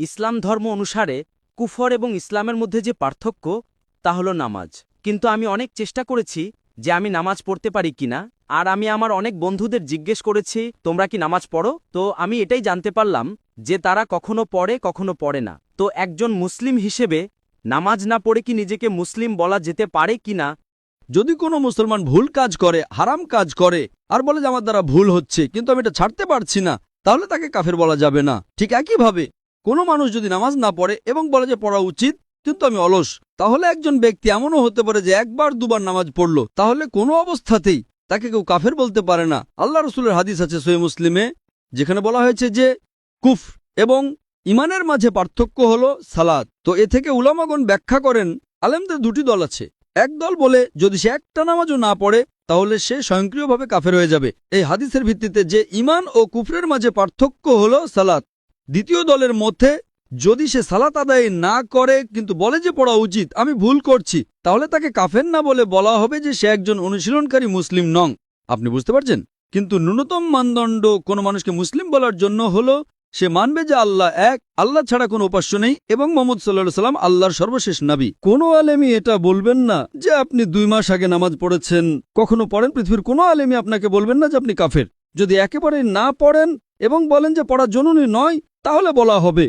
ইসলাম ধর্ম অনুসারে কুফর এবং ইসলামের মধ্যে যে পার্থক্য, তা হলো নামাজ। কিন্তু আমি অনেক চেষ্টা করেছি যে আমি নামাজ পড়তে পারি কিনা আর আমি আমার অনেক বন্ধুদের জিজ্ঞেস করেছি, তোমরা কি নামাজ পড়ো? তো আমি এটাই জানতে পারলাম যে তারা কখনো পড়ে কখনো পড়ে না। তো একজন মুসলিম হিসেবে নামাজ না পড়ে কি নিজেকে মুসলিম বলা যেতে পারে কিনা যদি কোনো মুসলমান ভুল কাজ করে, হারাম কাজ করে, আর বলে যে আমার দ্বারা ভুল হচ্ছে, কিন্তু আমি এটা ছাড়তে পারছি না, তাহলে তাকে কাফের বলা যাবে না। ঠিক একইভাবে কোনো মানুষ যদি নামাজ না পড়ে এবং বলে যে পড়া উচিত, কিন্তু আমি অলস, তাহলে একজন ব্যক্তি এমনও হতে পারে যে একবার দুবার নামাজ পড়ল, তাহলে কোনো অবস্থাতেই তাকে কেউ কাফের বলতে পারে না। আল্লাহ রসুলের হাদিস আছে সহি মুসলিমে, যেখানে বলা হয়েছে যে কুফ এবং ইমানের মাঝে পার্থক্য হল সালাদ তো এ থেকে উলামাগণ ব্যাখ্যা করেন, আলেমদের দুটি দল আছে। এক দল বলে, যদি সে একটা নামাজও না পড়ে, তাহলে সে স্বয়ংক্রিয়ভাবে কাফের হয়ে যাবে। এই হাদিসের ভিত্তিতে যে ইমান ও কুফরের মাঝে পার্থক্য হল সালাত। দ্বিতীয় দলের মধ্যে যদি সে সালাত আদায় না করে কিন্তু বলে যে পড়া উচিত, আমি ভুল করছি, তাহলে তাকে কাফের না বলে বলা হবে যে সে একজন অনুশীলনকারী মুসলিম নং। আপনি বুঝতে পারছেন? কিন্তু ন্যূনতম মানদণ্ড কোনো মানুষকে মুসলিম বলার জন্য হলো, সে মানবে যে আল্লাহ এক, আল্লাহ ছাড়া কোনো উপাস্য নেই এবং মোহাম্মদ সাল্লাহ সাল্লাম আল্লাহর সর্বশেষ নাবি। কোনো আলেমি এটা বলবেন না যে আপনি দুই মাস আগে নামাজ পড়েছেন, কখনো পড়েন, পৃথিবীর কোনো আলেমি আপনাকে বলবেন না যে আপনি কাফের। যদি একেবারে না পড়েন এবং বলেন যে পড়া জরুরি নয় তাহলে বলা হবে